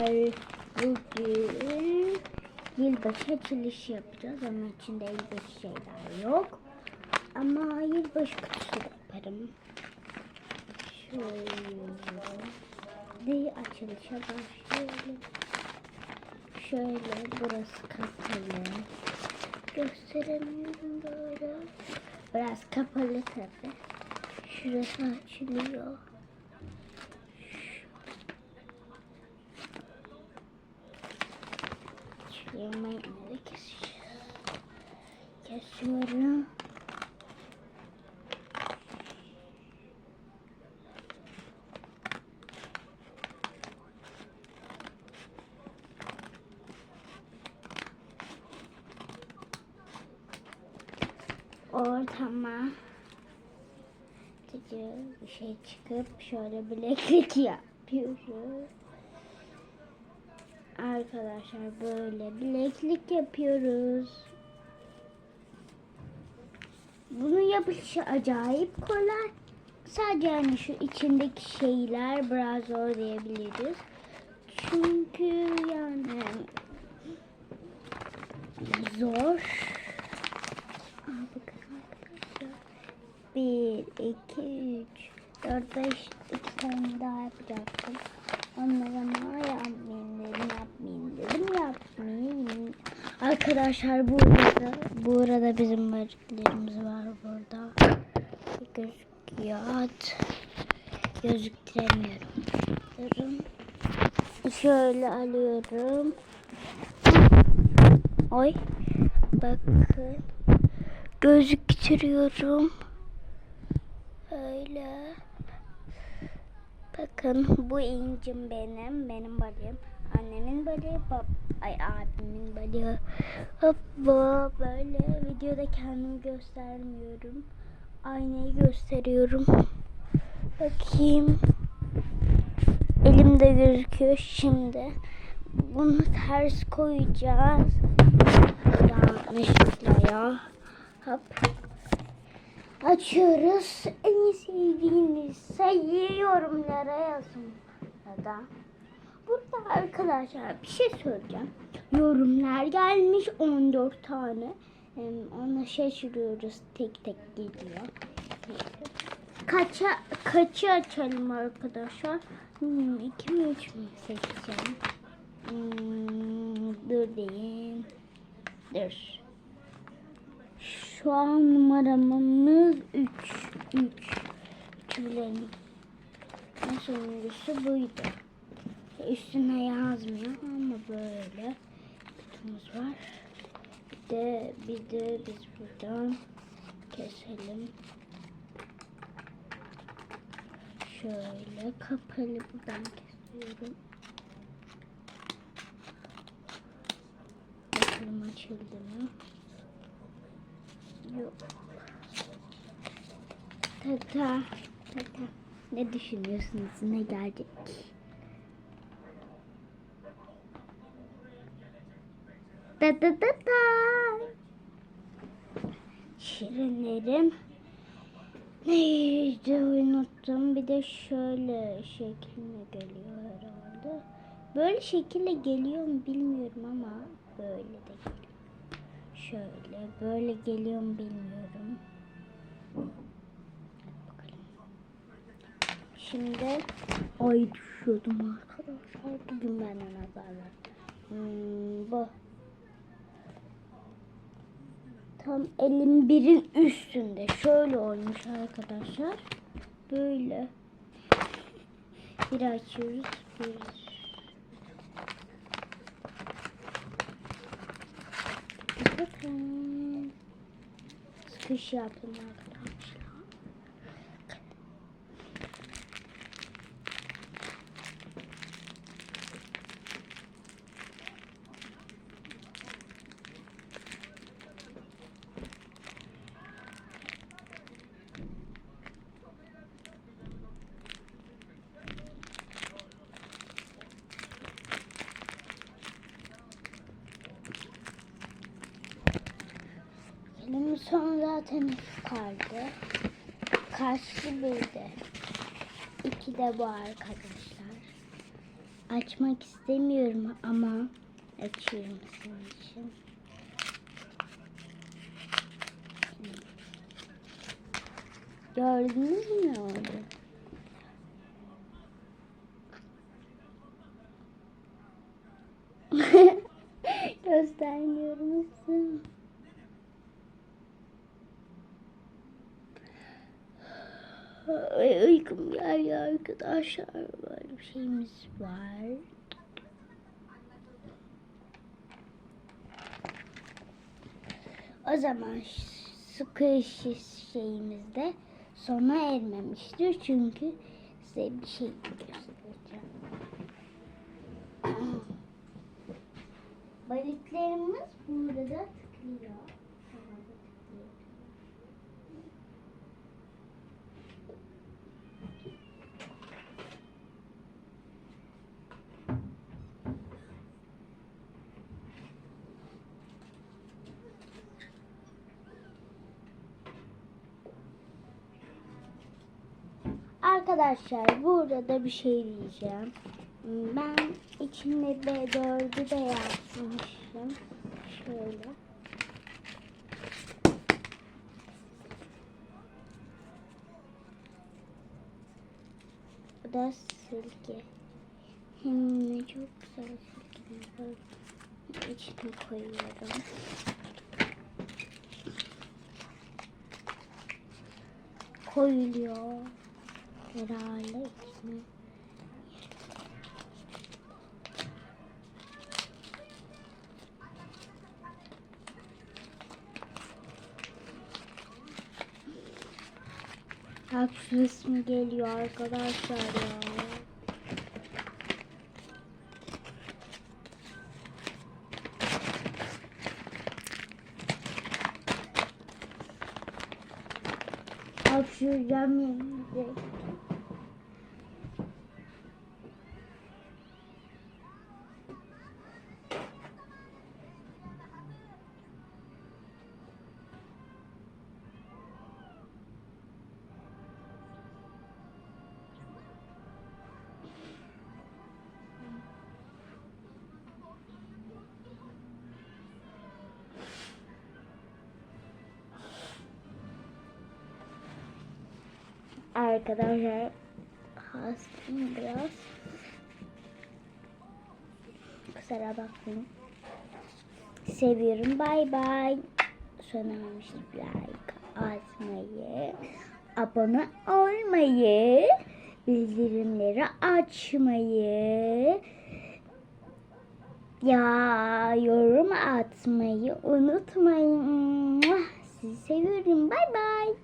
Bugün yılbaşı açılışı yapacağız. Onun içinde yılbaşı şeyler yok. Ama yılbaşı kutusu yaparım. Şöyle açılışa başlayalım. Şöyle burası kapalı. Gösteremiyorum böyle. Biraz kapalı tabi. Şurası açılıyor. Yemeğini de keseceğiz. Kesiyorum. Ortama bir şey çıkıp şöyle bileklik yapıyoruz. Arkadaşlar böyle bileklik yapıyoruz. Bunun yapılışı acayip kolay. Sadece hani şu içindeki şeyler biraz zor diyebiliriz. Çünkü yani zor. Bir, iki, üç, dört, beş, iki tane daha yapacaktım. Arkadaşlar bu arada, bu arada bizim böreklerimiz var burada. Gözüküyor. At. Gözüktüremiyorum. Durun. Şöyle alıyorum. Oy. Bakın. Gözüktürüyorum. Öyle. Bakın bu incim benim, benim balığım. Annemin balığı, bab ay abimin balığı. Hop bu böyle videoda kendimi göstermiyorum. Aynayı gösteriyorum. Bakayım. Elimde gözüküyor şimdi. Bunu ters koyacağız. Yanlışlıkla ya. Hop. Açıyoruz. En sevdiğiniz sayı yorumlara yazın. Ya da burada arkadaşlar bir şey söyleyeceğim. Yorumlar gelmiş 14 tane. Ona şaşırıyoruz. Tek tek geliyor. Kaça, kaçı açalım arkadaşlar? Hmm, iki mi üç mü seçeceğim? Hmm, dur diyeyim. Dur. Şu an numaramız 3. 3. 3 bilelim. En sonuncusu buydu. Üstüne yazmıyor ama böyle kutumuz var. Bir de bir de biz buradan keselim. Şöyle kapalı buradan kesiyorum. Bakalım açıldı mı? Yok. Tata, tata. Ne düşünüyorsunuz? Ne gelecek? Ta ta ta ta. Şirinlerim. Neydi unuttum. Bir de şöyle şekline geliyor herhalde. Böyle şekilde geliyor mu bilmiyorum ama böyle de geliyor. Şöyle böyle geliyor mu bilmiyorum. Bakalım. Şimdi ay düşüyordum arkadaşlar. Bugün benden azarlar. Hmm, bu. Tam 51'in üstünde. Şöyle olmuş arkadaşlar. Böyle. Bir açıyoruz. Bir Bakın. Sıkış yaptım arkadaşlar. Benim son zaten iki kaldı. Kaçtı bir de. İki de bu arkadaşlar. açmak istemiyorum ama açıyorum senin için. Gördünüz mü orada? Uykum geldi arkadaşlar. Böyle bir şeyimiz var. O zaman sıkış şeyimiz de sona ermemiştir. Çünkü size bir şey göstereceğim. Balıklarımız burada tıklıyor. Havada tıklıyor. Arkadaşlar burada da bir şey diyeceğim. Ben içinde B4'ü de yapmışım. Şöyle. Bu da silgi. Hem de çok güzel silgiler. İçine koyuyorum. Koyuluyor. Herhalde içine. Bak şu ismi geliyor arkadaşlar ya. Hapşıracağım yeminle. Arkadaşlar hastayım biraz. Kusura bakmayın. Seviyorum. Bay bay. Söylememiştim. Like atmayı, abone olmayı, bildirimleri açmayı, ya yorum atmayı unutmayın. Sizi seviyorum. Bay bay.